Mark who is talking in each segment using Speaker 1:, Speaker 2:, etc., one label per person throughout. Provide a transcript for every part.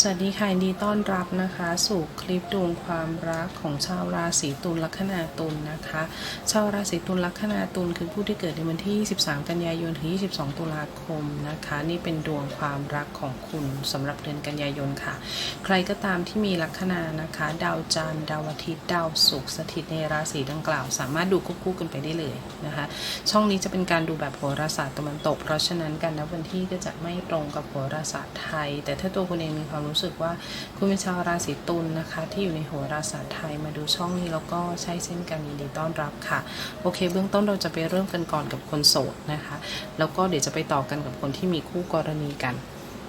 Speaker 1: สวัสดีค่ะยินดีต้อนรับนะคะ สู่คลิปดวงความรักของชาวราศีตุลลัคนาตุลนะคะ ชาวราศีตุลลัคนาตุลคือผู้ที่เกิดในวันที่23กันยายนถึง 22 ตุลาคมนะคะ นี่เป็นดวงความรักของคุณสำหรับเดือนกันยายนค่ะ ใครก็ตามที่มีลัคนานะคะ ดาวจันทร์ดาวอาทิตย์ดาวศุกร์สถิตในราศีดังกล่าว สามารถดูควบคู่กันไปได้เลยนะคะ ช่องนี้จะเป็นการดูแบบโหราศาสตร์ตะวันตก เพราะฉะนั้นการนับวันที่ก็จะไม่ตรงกับโหราศาสตร์ไทย แต่ถ้าตัวคุณเองมีความรู้สึกว่าคุณเป็นชาวราศีตุลนะคะ ที่อยู่ในโหราศาสตร์ไทยมาดูช่องนี้แล้วก็ใช่เช่นกันยินดีต้อนรับค่ะ โอเค เบื้องต้นเราจะไปเริ่มกันก่อนกับคนโสดนะคะ แล้วก็เดี๋ยวจะไปต่อกันกับคนที่มีคู่กรณีกัน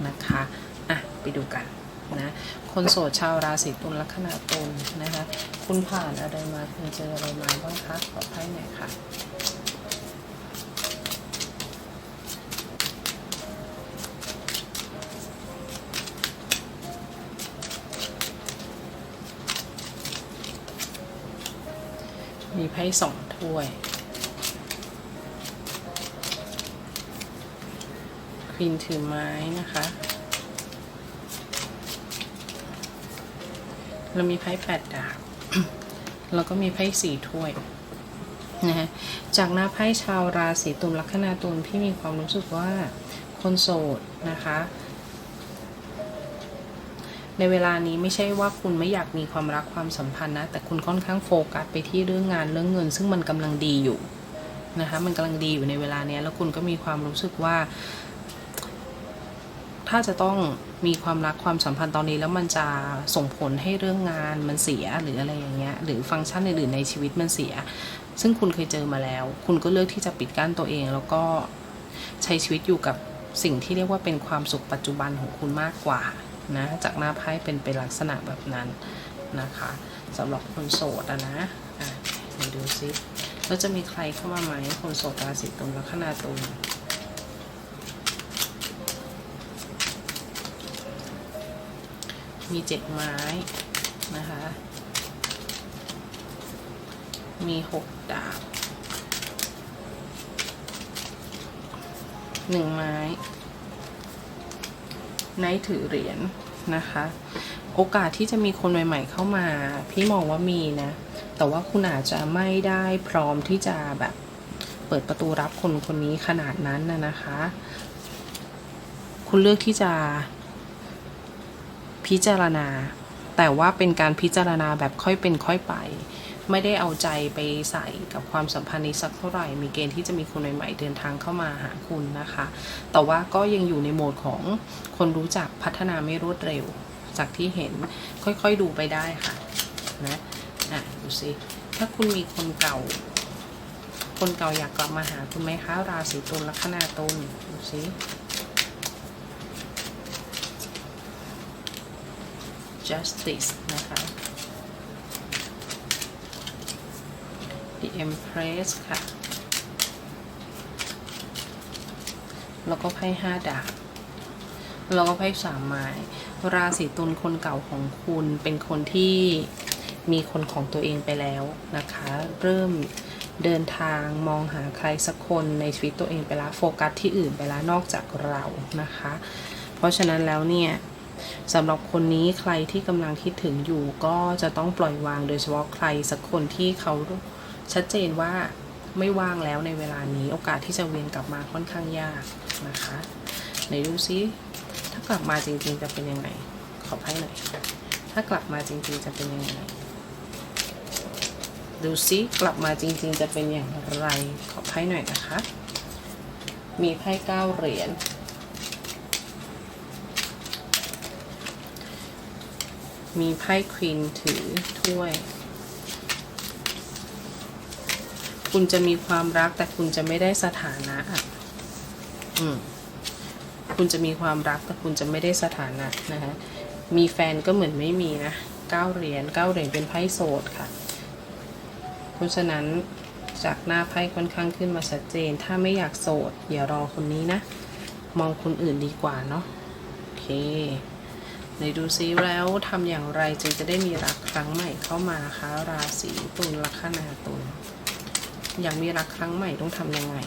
Speaker 1: นะคะอะไปดูกันนะคนโสดชาวราศีตุลลัคนาตุลนะคะ คุณผ่านอะไรมาคุณเจออะไรมาบ้างคะขอไพ่หน่อยค่ะ มีไพ่สองถ้วยควีนถือไม้นะคะ เรามีไพ่แปดดาบแล้วก็มีไพ่สี่ถ้วยนะฮะจากหน้าไพ่ชาวราศีตุลลัคนาตุลพี่มีความรู้สึกว่าคนโสดนะคะ ในเวลานี้ไม่ใช่ว่าคุณไม่อยากมีความรักความสัมพันธ์นะ แต่คุณค่อนข้างโฟกัสไปที่เรื่องงานเรื่องเงิน ซึ่งมันกำลังดีอยู่นะคะมันกำลังดีอยู่ในเวลาเนี้ยแล้วคุณก็มีความรู้สึกว่า ถ้าจะต้องมีความรักความสัมพันธ์ตอนนี้ แล้วมันจะส่งผลให้เรื่องงานมันเสียหรืออะไรอย่างเงี้ยหรือฟังก์ชันอื่นๆในชีวิตมันเสีย ซึ่งคุณเคยเจอมาแล้ว คุณก็เลือกที่จะปิดกั้นตัวเอง แล้วก็ใช้ชีวิตอยู่กับสิ่งที่เรียกว่าเป็นความสุขปัจจุบันของคุณมากกว่า นะจากหน้าไพ่เป็นเป็นลักษณะแบบนั้นนะคะสำหรับคนโสดอะนะอะมาดูซิแล้วจะมีใครเข้ามาไหมคนโสดราศีตุลลัคนาตุลมีเจ็ดไม้นะคะ มีหกดาบหนึ่งไม้ ไนถือเหรียญนะคะ โอกาสที่จะมีคนใหม่ ๆ เข้ามา พี่มองว่ามีนะ แต่ว่าคุณอาจจะไม่ได้พร้อมที่จะแบบเปิดประตูรับคนคนนี้ขนาดนั้นนะนะคะ คุณเลือกที่จะพิจารณา แต่ว่าเป็นการพิจารณาแบบค่อยเป็นค่อยไป ไม่ได้เอาใจไปใส่กับความสัมพันธ์นี้สักเท่าไหร่ มีเกณฑ์ที่จะมีคนใหม่ๆเดินทางเข้ามาหาคุณนะคะ แต่ว่าก็ยังอยู่ในโหมดของคนรู้จักพัฒนาไม่รวดเร็ว จากที่เห็นค่อยๆดูไปได้ค่ะนะอะดูสิถ้าคุณมีคนเก่า คนเก่าอยากกลับมาหาคุณไหมคะ ราศีตุลลัคนาตุลดูสิ justice นะคะ the empress ค่ะ แล้วก็ไพ่ห้าดาบแล้วก็ไพ่สามไม้ราศีตุลคนเก่าของคุณเป็นคนที่มีคนของตัวเองไปแล้วนะคะ เริ่มเดินทางมองหาใครสักคนในชีวิตตัวเองไปแล้วโฟกัสที่อื่นไปแล้วนอกจากเรานะคะ เพราะฉะนั้นแล้วเนี่ยสำหรับคนนี้ใครที่กำลังคิดถึงอยู่ก็จะต้องปล่อยวางโดยเฉพาะใครสักคนที่เขา ชัดเจนว่าไม่ว่างแล้วในเวลานี้โอกาสที่จะเวียนกลับมาค่อนข้างยากนะคะไหนดูซิถ้ากลับมาจริงๆจะเป็นยังไง ขอไพ่หน่อยถ้ากลับมาจริงๆจะเป็นยังไง ดูซิกลับมาจริงๆจะเป็นอย่างไร ขอไพ่หน่อยนะคะ มีไพ่เก้าเหรียญมีไพ่ควีนถือถ้วย คุณจะมีความรักแต่คุณจะไม่ได้สถานะอะอืมคุณจะมีความรักแต่คุณจะไม่ได้สถานะนะคะมีแฟนก็เหมือนไม่มีนะเก้าเหรียญเก้าเหรียญเป็นไพ่โสดค่ะ เพราะฉะนั้นจากหน้าไพ่ค่อนข้างขึ้นมาชัดเจน ถ้าไม่อยากโสดอย่ารอคนนี้นะ มองคนอื่นดีกว่าเนาะโอเคไหนดูซิแล้วทำอย่างไรจึงจะได้มีรักครั้งใหม่เข้ามาคะราศีตุลลัคนาตุล อยากมีรักครั้งใหม่ต้องทำยังไง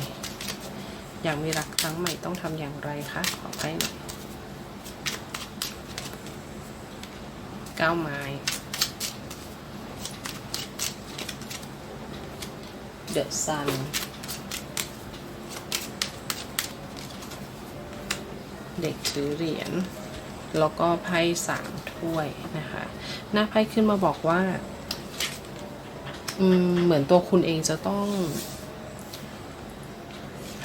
Speaker 1: อยากมีรักครั้งใหม่ต้องทำอย่างไรคะขอให้หน่อยเก้าไม้ The Sun เด็กถือเหรียญแล้วก็ไพ่สามถ้วยนะคะ หน้าไพ่ขึ้นมาบอกว่า เหมือนตัวคุณเองจะต้อง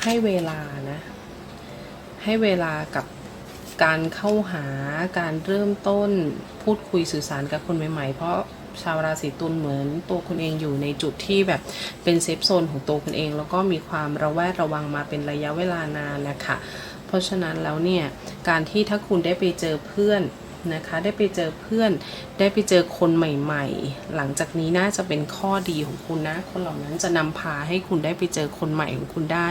Speaker 1: ให้เวลานะ ให้เวลากับการเข้าหาการเริ่มต้นพูดคุยสื่อสารกับคนใหม่ๆ เพราะชาวราศีตุลเหมือนตัวคุณเองอยู่ในจุดที่แบบเป็นเซฟโซนของตัวคุณเอง แล้วก็มีความระแวดระวังมาเป็นระยะเวลานานนะคะ เพราะฉะนั้นแล้วเนี่ย การที่ถ้าคุณได้ไปเจอเพื่อน นะคะ ได้ไปเจอเพื่อน ได้ไปเจอคนใหม่ ๆ หลังจากนี้น่าจะเป็นข้อดีของคุณนะ คนเหล่านั้นจะนำพาให้คุณได้ไปเจอคนใหม่ของคุณได้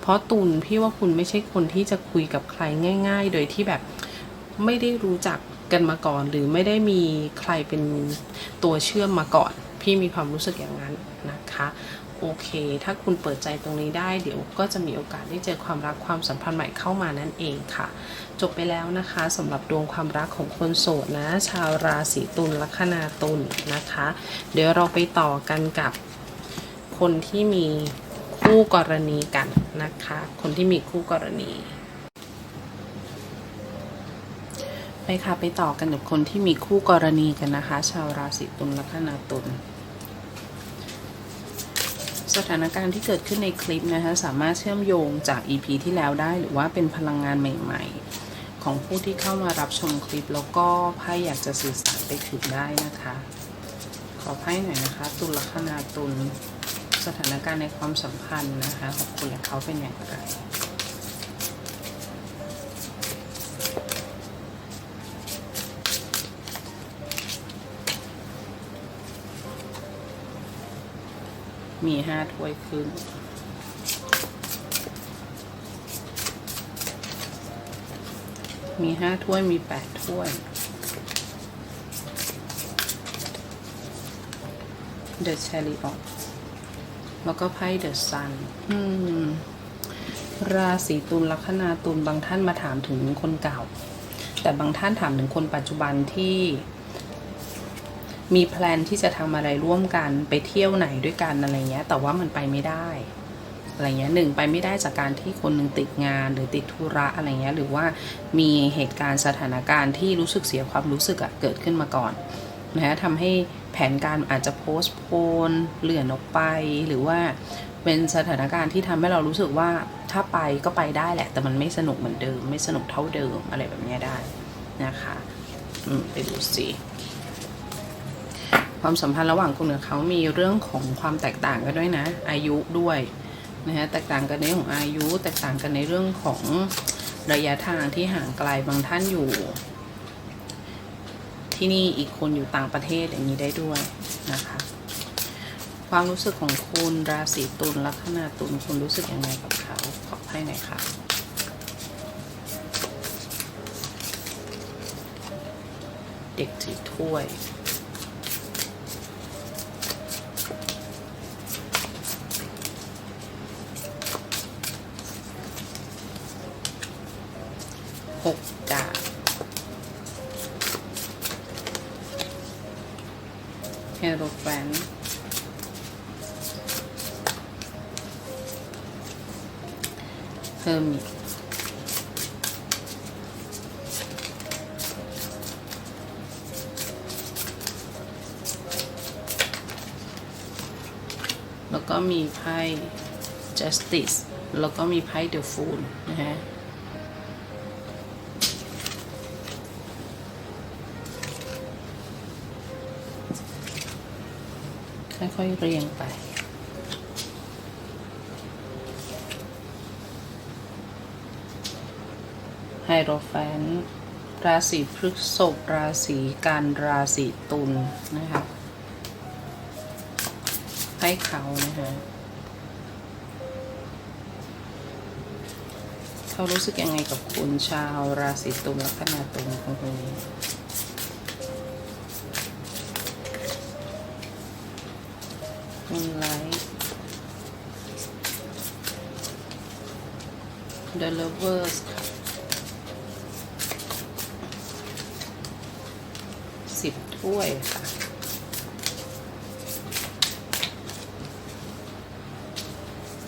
Speaker 1: เพราะตุลพี่ว่าคุณไม่ใช่คนที่จะคุยกับใครง่าย ๆ โดยที่แบบไม่ได้รู้จักกันมาก่อน หรือไม่ได้มีใครเป็นตัวเชื่อมมาก่อน พี่มีความรู้สึกอย่างนั้นนะคะโอเค ถ้าคุณเปิดใจตรงนี้ได้ เดี๋ยวก็จะมีโอกาสได้เจอความรักความสัมพันธ์ใหม่เข้ามานั่นเองค่ะ จบไปแล้วนะคะสำหรับดวงความรักของคนโสดนะ ชาวราศีตุลลัคนาตุลนะคะ เดี๋ยวเราไปต่อกันกับคนที่มีคู่กรณีกันนะคะ คนที่มีคู่กรณี ไปค่ะไปต่อกันกับคนที่มีคู่กรณีกันนะคะ ชาวราศีตุลลัคนาตุลสถานการณ์ที่เกิดขึ้นในคลิปนะคะ สามารถเชื่อมโยงจาก EP ที่แล้วได้หรือว่าเป็นพลังงานใหม่ ๆ ของผู้ที่เข้ามารับชมคลิปแล้วก็ไพ่อยากจะสื่อสารไปถึงได้นะคะ ขอไพ่หน่อยนะคะ ตุลคนาตุลสถานการณ์ในความสัมพันธ์นะคะของคุณและเขาเป็นอย่างไรมีห้าถ้วยขึ้น มีห้าถ้วยมีแปดถ้วย The Chariot แล้วก็ไพ่ The Sun อืม ราศีตุลลัคนาตุลบางท่านมาถามถึงคนเก่า แต่บางท่านถามถึงคนปัจจุบันที่มีแพลนที่จะทำอะไรร่วมกันไปเที่ยวไหนด้วยกันอะไรเงี้ย แต่ว่ามันไปไม่ได้ อะไรเงี้ยหนึ่งไปไม่ได้จากการที่คนหนึ่งติดงานหรือติดธุระอะไรเงี้ยหรือว่ามีเหตุการณ์สถานการณ์ที่รู้สึกเสียความรู้สึกอะเกิดขึ้นมาก่อนนะทำให้แผนการอาจจะโพสต์โพนเลื่อนออกไป หรือว่าเป็นสถานการณ์ที่ทำให้เรารู้สึกว่าถ้าไปก็ไปได้แหละ แต่มันไม่สนุกเหมือนเดิม ไม่สนุกเท่าเดิมอะไรแบบนี้ได้นะคะไปดูสิความสัมพันธ์ระหว่างคุณกับเขามีเรื่องของความแตกต่างกันด้วยนะ อายุด้วย นะฮะแตกต่างกันในของอายุ แตกต่างกันในเรื่องของระยะทางที่ห่างไกลบางท่านอยู่ ที่นี่อีกคนอยู่ต่างประเทศอย่างนี้ได้ด้วยนะคะ ความรู้สึกของคุณราศีตุลลัคนาตุลคุณรู้สึกยังไงกับเขาขอให้หน่อยค่ะเด็กถือถ้วย justice แล้วก็มีไพ่ the fool นะฮะค่อยๆเรียงไป ไฮโรแฟน ราศีพฤษภราศีกันราศีตุลนะคะ ให้เขานะคะ เขารู้สึกยังไงกับคุณชาวราศีตุลลัคนาตุลของคุณนี้ Moonlight The Lovers ค่ะสิบถ้วยค่ะ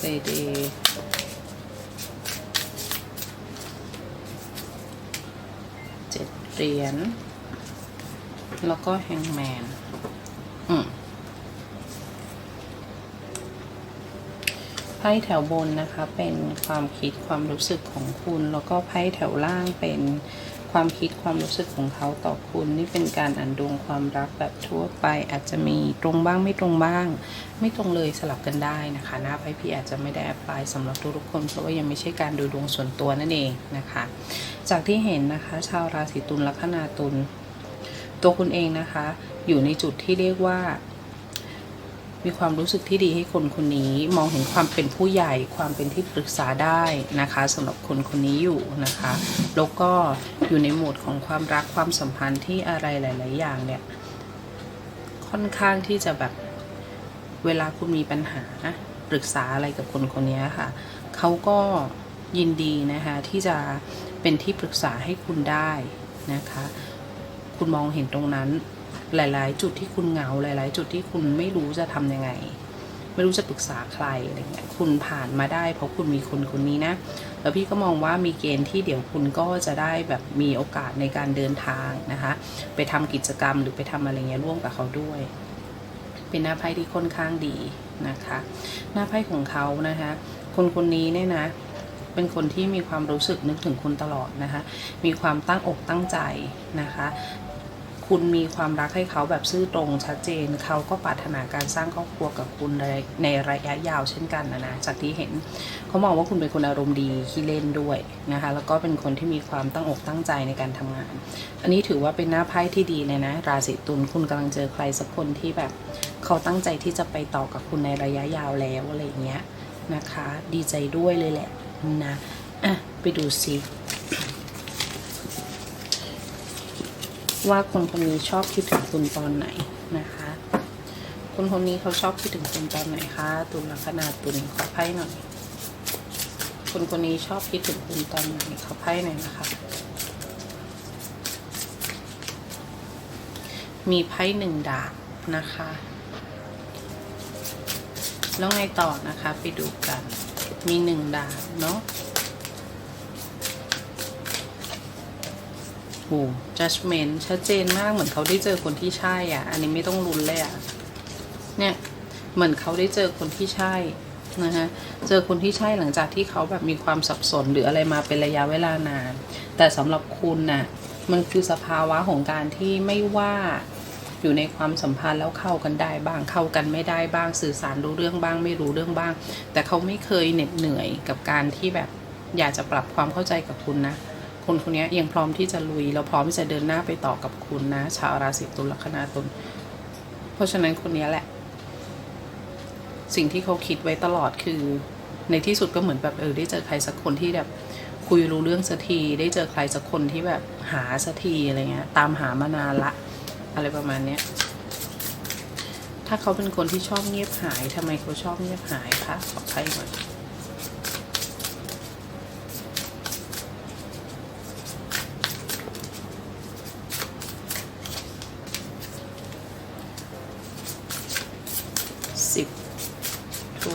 Speaker 1: เดเด เหรียญ แล้วก็แฮงแมน อืมไพ่แถวบนนะคะเป็นความคิดความรู้สึกของคุณ แล้วก็ไพ่แถวล่างเป็น ความคิดความรู้สึกของเขาต่อคุณ นี่เป็นการอ่านดวงความรักแบบทั่วไปอาจจะมีตรงบ้างไม่ตรงบ้าง ไม่ตรงเลยสลับกันได้นะคะหน้าไพ่พี่อาจจะไม่ได้แอพพลายสำหรับทุกๆคน เพราะว่ายังไม่ใช่การดูดวงส่วนตัวนั่นเองนะคะ จากที่เห็นนะคะ ชาวราศีตุลลัคนาตุลตัวคุณเองนะคะ อยู่ในจุดที่เรียกว่า มีความรู้สึกที่ดีให้คนคนนี้ มองเห็นความเป็นผู้ใหญ่ความเป็นที่ปรึกษาได้นะคะสำหรับคนคนนี้อยู่นะคะแล้วก็อยู่ในโหมดของความรักความสัมพันธ์ที่อะไรหลาย ๆ อย่างเนี่ยค่อนข้างที่จะแบบเวลาคุณมีปัญหาปรึกษาอะไรกับคนคนนี้ค่ะเขาก็ยินดีนะคะที่จะเป็นที่ปรึกษาให้คุณได้นะคะ คุณมองเห็นตรงนั้น หลาย ๆ จุดที่คุณเหงาหลาย ๆ จุดที่คุณไม่รู้จะทำยังไง ไม่รู้จะปรึกษาใครอะไรเงี้ยคุณผ่านมาได้ เพราะคุณมีคนคนนี้นะ แล้วพี่ก็มองว่ามีเกณฑ์ที่เดี๋ยวคุณก็จะได้แบบมีโอกาสในการเดินทางนะคะ ไปทำกิจกรรมหรือไปทำอะไรเงี้ยร่วมกับเขาด้วย เป็นหน้าไพ่ที่ค่อนข้างดีนะคะ หน้าไพ่ของเขานะคะ คนคนนี้เนี่ยนะเป็นคนที่มีความรู้สึกนึกถึงคุณตลอดนะคะ มีความตั้งอกตั้งใจนะคะ คุณมีความรักให้เขาแบบซื่อตรงชัดเจน เขาก็ปรารถนาการสร้างครอบครัวกับคุณในในระยะยาวเช่นกันนะนะจากที่เห็นเขามองว่าคุณเป็นคนอารมณ์ดีขี้เล่นด้วยนะคะแล้วก็เป็นคนที่มีความตั้งอกตั้งใจในการทำงาน อันนี้ถือว่าเป็นหน้าไพ่ที่ดีเลยนะ ราศีตุลคุณกำลังเจอใครสักคนที่แบบเขาตั้งใจที่จะไปต่อกับคุณในระยะยาวแล้วอะไรอย่างเงี้ยนะคะ ดีใจด้วยเลยแหละนะอะไปดูซิ ว่าคนคนนี้ชอบคิดถึงคุณตอนไหนนะคะ คนคนนี้เขาชอบคิดถึงคุณตอนไหนคะตุลลัคนาตุลขอไพ่หน่อย คนคนนี้ชอบคิดถึงคุณตอนไหนขอไพ่หน่อยนะคะ มีไพ่หนึ่งดาบนะคะ แล้วไงต่อนะคะไปดูกัน มีหนึ่งดาบเนาะ โอ้ judgment ชัดเจนมากเหมือนเขาได้เจอคนที่ใช่อะ อันนี้ไม่ต้องลุ้นเลยอะ เนี่ย เหมือนเขาได้เจอคนที่ใช่นะฮะ เจอคนที่ใช่หลังจากที่เขาแบบมีความสับสนหรืออะไรมาเป็นระยะเวลานาน แต่สำหรับคุณน่ะ มันคือสภาวะของการที่ไม่ว่าอยู่ในความสัมพันธ์แล้วเข้ากันได้บ้าง เข้ากันไม่ได้บ้าง สื่อสารรู้เรื่องบ้าง ไม่รู้เรื่องบ้าง แต่เขาไม่เคยเหน็ดเหนื่อยกับการที่แบบอยากจะปรับความเข้าใจกับคุณนะ คนคนนี้ยังพร้อมที่จะลุย เราพร้อมที่จะเดินหน้าไปต่อกับคุณนะ ชาวราศีตุลลัคนาตุลเพราะฉะนั้นคนนี้แหละ สิ่งที่เขาคิดไว้ตลอดคือ ในที่สุดก็เหมือนแบบเออได้เจอใครสักคนที่แบบคุยรู้เรื่องสักทีได้เจอใครสักคนที่แบบหาสักทีอะไรเงี้ยตามหามานานละ อะไรประมาณเนี้ยถ้าเขาเป็นคนที่ชอบเงียบหายทำไมเขาชอบเงียบหายคะขอใครหน่อยสิบทู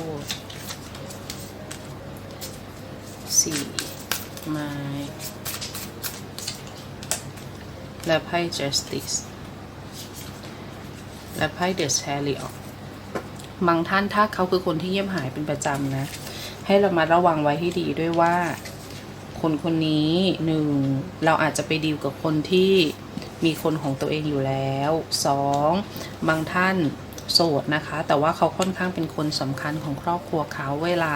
Speaker 1: สี่ไม้ และไพ่ justice และไพ่ the chariot บางท่านถ้าเขาคือคนที่เยี่ยมหายเป็นประจำนะ ให้เรามาระวังไว้ให้ดีด้วยว่า คนคนนี้หนึ่งเราอาจจะไปดีลกับคนที่มีคนของตัวเองอยู่แล้วสองบางท่าน โสดนะคะ แต่ว่าเขาค่อนข้างเป็นคนสำคัญของครอบครัวเขาเวลา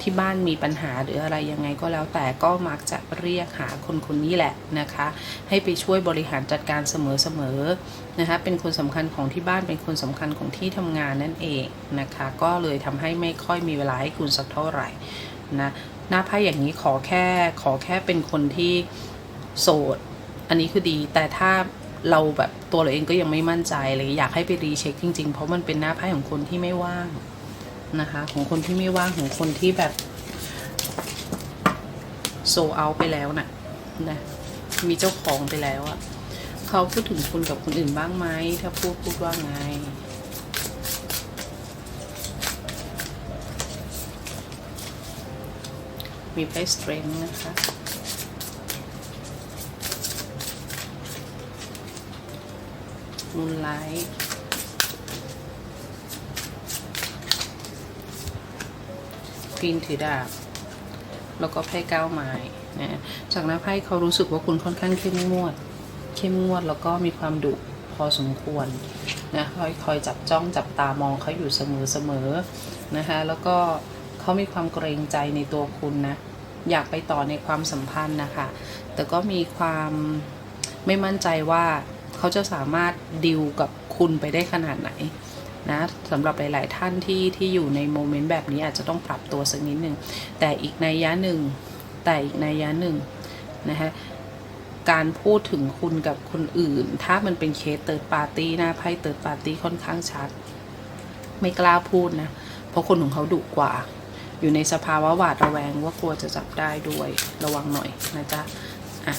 Speaker 1: ที่บ้านมีปัญหาหรืออะไรยังไงก็แล้วแต่ก็มักจะเรียกหาคนคนนี้แหละนะคะ ให้ไปช่วยบริหารจัดการเสมอๆนะคะเป็นคนสำคัญของที่บ้านเป็นคนสำคัญของที่ทำงานนั่นเองนะคะ ก็เลยทำให้ไม่ค่อยมีเวลาให้คุณสักเท่าไหร่นะหน้าไพ่อย่างนี้ขอแค่ขอแค่เป็นคนที่โสด อันนี้คือดีแต่ถ้า เราแบบตัวเราเองก็ยังไม่มั่นใจเลยอยากให้ไปรีเช็คจริง ๆ เพราะมันเป็นหน้าไพ่ของคนที่ไม่ว่างนะคะ ของคนที่ไม่ว่างของคนที่แบบโซเอาไปแล้วนะ่ะนะมีเจ้าของไปแล้วอะ่ะเขาพูดถึงคุณกับคนอื่นบ้างไหมถ้าพูดพูดว่าไงมีไพ่สเตรนนะคะ มูนไลท์ควีนถือดาบ แล้วก็ไพ่เก้าไม้นะจากนั้นไพ่เขารู้สึกว่าคุณค่อนข้างเข้มงวด เข้มงวดแล้วก็มีความดุพอสมควรนะคอยคอยจับจ้องจับตามองเขาอยู่เสมอเสมอนะคะแล้วก็เขามีความเกรงใจในตัวคุณนะอยากไปต่อในความสัมพันธ์นะคะ แต่ก็มีความไม่มั่นใจว่า เขาจะสามารถดิวกับคุณไปได้ขนาดไหนนะสำหรับหลาย ๆ ท่านที่ที่อยู่ในโมเมนต์แบบนี้อาจจะต้องปรับตัวสักนิดหนึ่งแต่อีกในยะหนึ่งแต่อีกในยยะหนึ่งนะคะการพูดถึงคุณกับคนอื่น ถ้ามันเป็นเคสเติร์ดปาร์ตี้นะไพ่เติร์ดปาร์ตี้ค่อนข้างชัด ไม่กล้าพูดนะ เพราะคนของเขาดุกว่า อยู่ในสภาวะหวาดระแวงว่ากลัวจะจับได้ด้วยระวังหน่อยนะจ๊ะอะ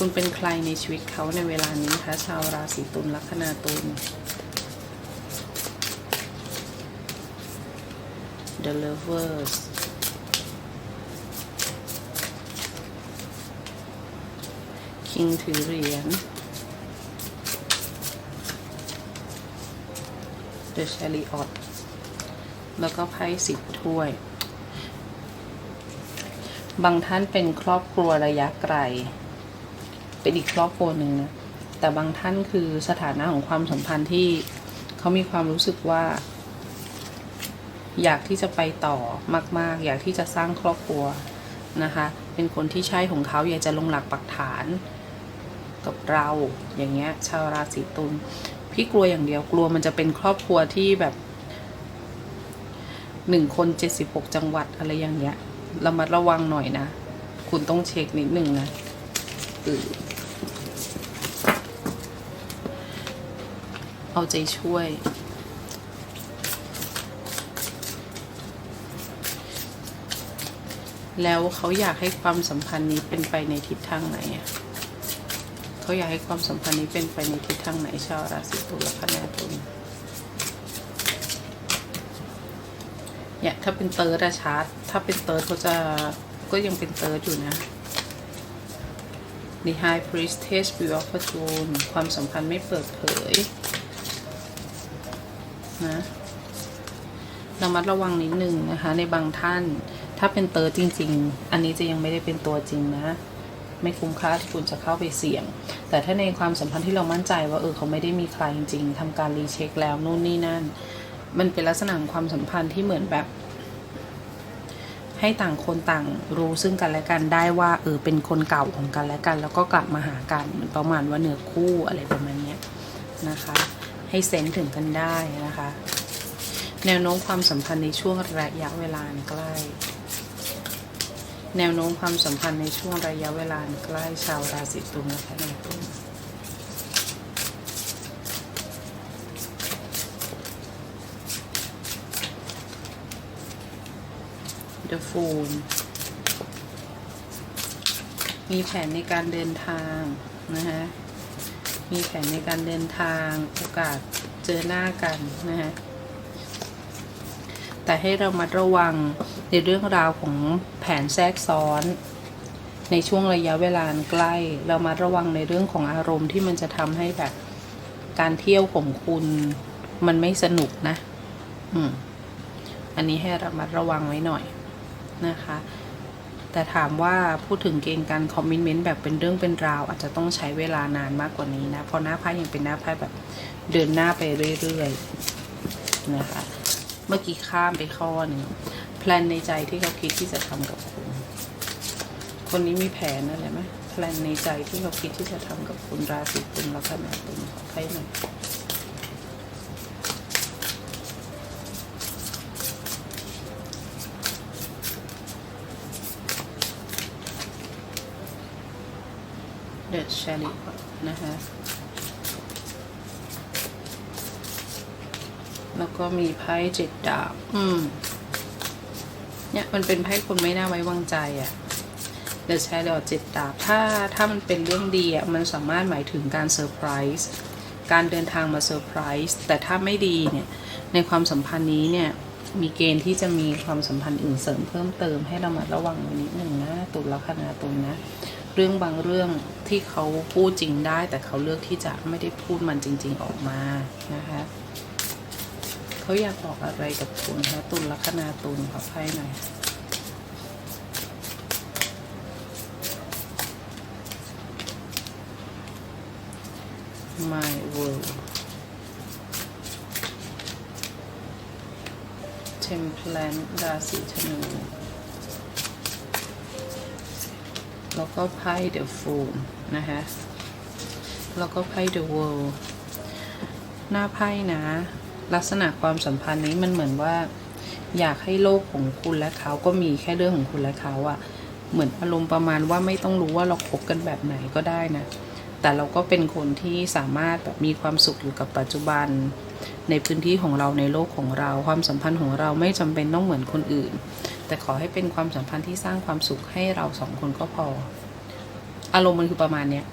Speaker 1: คุณเป็นใครในชีวิตเขาในเวลานี้คะชาวราศีตุลลัคนาตุล The Lovers King ถือเหรียญ The Chariot แล้วก็ไพ่สิบถ้วย บางท่านเป็นครอบครัวระยะไกล เป็นอีกครอบครัวหนึ่งนะแต่บางท่านคือสถานะของความสัมพันธ์ที่เขามีความรู้สึกว่า อยากที่จะไปต่อมาก ๆ อยากที่จะสร้างครอบครัวนะคะ เป็นคนที่ใช่ของเขาอยากจะลงหลักปักฐานกับเราอย่างเงี้ย ชาวราศีตุลพี่กลัวอย่างเดียวกลัวมันจะเป็นครอบครัวที่แบบหนึ่งคนเจ็ดสิบหกจังหวัดอะไรอย่างเงี้ยระมัดระวังหน่อยนะ คุณต้องเช็คนิดหนึ่งนะเออ เอาใจช่วย แล้วเขาอยากให้ความสัมพันธ์นี้เป็นไปในทิศทางไหนอะเขาอยากให้ความสัมพันธ์นี้เป็นไปในทิศทางไหนชาวราศีตุลและคณาตุลเนี่ยถ้าเป็นเติร์ดอะชาร์ตถ้าเป็นเติร์ดเขาจะก็ยังเป็นเติร์ดอยู่นะ The High Priestess Wheel of Fortune ความสัมพันธ์ไม่เปิดเผย นะระมัดระวังนิดนึงนะคะ ในบางท่าน ถ้าเป็นเติร์จริง ๆ อันนี้จะยังไม่ได้เป็นตัวจริงนะ ไม่คุ้มค่าที่คุณจะเข้าไปเสี่ยง แต่ถ้าในความสัมพันธ์ที่เรามั่นใจว่าเออเขาไม่ได้มีใครจริงๆทำการรีเช็คแล้วนู่นนี่นั่น มันเป็นลักษณะของความสัมพันธ์ที่เหมือนแบบ ให้ต่างคนต่างรู้ซึ่งกันและกันได้ว่าเออเป็นคนเก่าของกันและกัน แล้วก็กลับมาหากันเหมือนประมาณว่าเนื้อคู่อะไรประมาณเนี้ยนะคะ ให้เซนถึงกันได้นะคะ แนวโน้มความสัมพันธ์ในช่วงระยะเวลาใกล้ แนวโน้มความสัมพันธ์ในช่วงระยะเวลาใกล้ชาวราศีตุลและคณาตุล The Fool มีแผนในการเดินทางนะคะ มีแผนในการเดินทางโอกาสเจอหน้ากันนะคะแต่ให้เรามาระวังในเรื่องราวของแผนแทรกซ้อน ในช่วงระยะเวลาใกล้ เรามาระวังในเรื่องของอารมณ์ที่มันจะทำให้แบบการเที่ยวของคุณมันไม่สนุกนะ อืม อันนี้ให้เระมัดระวังไว้หน่อยนะคะ แต่ถามว่าพูดถึงเกณฑ์การคอมมิชเมนต์แบบเป็นเรื่องเป็นราว อาจจะต้องใช้เวลานานมากกว่านี้นะ เพราะหน้าไพ่ยังเป็นหน้าไพ่แบบเดินหน้าไปเรื่อยๆนะคะ เมื่อกี้ข้ามไปข้อหนึ่งแพลนในใจที่เขาคิดที่จะทำกับคุณ คนนี้มีแผนอะไรไหมแพลนในใจที่เขาคิดที่จะทำกับคุณราศีตุลลัคนาตุลขอไพ่หน่อย ดอะชารินะคะแล้วก็มีไพ่เจ็ดดาบ อืม เนี่ยมันเป็นไพ่คนไม่น่าไว้วางใจอะ่ะ The Chariot เจ็ดดาบ ถ้าถ้ามันเป็นเรื่องดีอะมันสามารถหมายถึงการเซอร์ไพรส์ การเดินทางมาเซอร์ไพรส์ แต่ถ้าไม่ดีเนี่ย ในความสัมพันธ์นี้เนี่ย มีเกณฑ์ที่จะมีความสัมพันธ์อื่นเสริมเพิ่มเติมให้เรามาระวังไว้นิดหนึ่งนะ ตุลลัคนาตุลนะ เรื่องบางเรื่องที่เขาพูดจริงได้ แต่เขาเลือกที่จะไม่ได้พูดมันจริง ๆออกมานะคะเขาอยากบอกอะไรกับคุณคะตุลลัคนาตุลขอไพ่หน่อย My world Template ราศีธนู แล้วก็ไพ่ The Fool นะคะ แล้วก็ไพ่ The World หน้าไพ่นะ ลักษณะความสัมพันธ์นี้มันเหมือนว่า อยากให้โลกของคุณและเขาก็มีแค่เรื่องของคุณและเขาอะเหมือนอารมณ์ประมาณว่าไม่ต้องรู้ว่าเราคบกันแบบไหนก็ได้นะ แต่เราก็เป็นคนที่สามารถแบบมีความสุขอยู่กับปัจจุบัน ในพื้นที่ของเราในโลกของเรา ความสัมพันธ์ของเราไม่จำเป็นต้องเหมือนคนอื่น แต่ขอให้เป็นความสัมพันธ์ที่สร้างความสุขให้เราสองคนก็พอ อารมณ์มันคือประมาณเนี้ย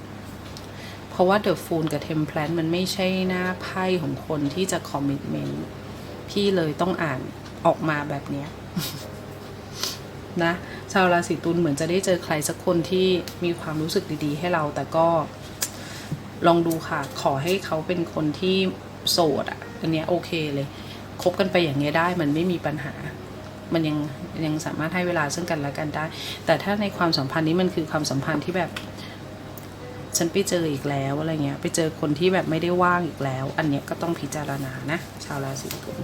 Speaker 1: เพราะว่า The Fool กับ Template มันไม่ใช่หน้าไพ่ของคนที่จะคอมมิ t เมนต์พี่เลยต้องอ่านออกมาแบบเนี้ยนะชาวราศีตุลเหมือนจะได้เจอใครสักคนที่มีความรู้สึกดีๆ ให้เรา แต่ก็ลองดูค่ะ ขอให้เขาเป็นคนที่โสดอะอันเนี้ยโอเคเลย คบกันไปอย่างเงี้ยได้มันไม่มีปัญหา มันยัง ยังสามารถให้เวลาซึ่งกันและกันได้ แต่ถ้าในความสัมพันธ์นี้มันคือความสัมพันธ์ที่แบบ ฉันไปเจออีกแล้วอะไรเงี้ย ไปเจอคนที่แบบไม่ได้ว่างอีกแล้ว อันเนี้ยก็ต้องพิจารณานะชาวราศีกุม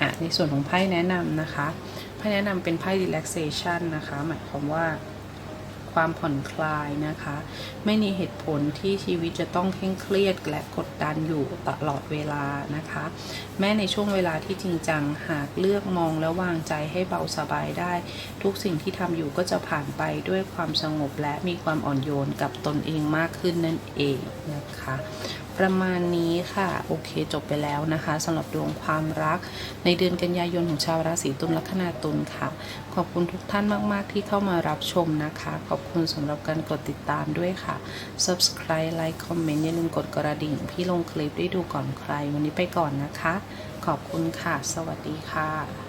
Speaker 1: อะในส่วนของไพ่แนะนำนะคะไพ่แนะนำเป็นไพ่ relaxation นะคะ หมายความว่า ความผ่อนคลายนะคะ ไม่มีเหตุผลที่ชีวิตจะต้องเคร่งเครียดและกดดันอยู่ตลอดเวลานะคะ แม้ในช่วงเวลาที่จริงจังหากเลือกมองและวางใจให้เบาสบายได้ ทุกสิ่งที่ทำอยู่ก็จะผ่านไปด้วยความสงบและมีความอ่อนโยนกับตนเองมากขึ้นนั่นเองนะคะ ประมาณนี้ค่ะ โอเคจบไปแล้วนะคะสำหรับดวงความรัก ในเดือนกันยายนของชาวราศีตุลลัคนาตุลค่ะ ขอบคุณทุกท่านมาก ๆ ที่เข้ามารับชมนะคะ ขอบคุณสำหรับการกดติดตามด้วยค่ะ subscribe like comment อย่าลืมกดกระดิ่ง พี่ลงคลิปได้ดูก่อนใคร วันนี้ไปก่อนนะคะ ขอบคุณค่ะ สวัสดีค่ะ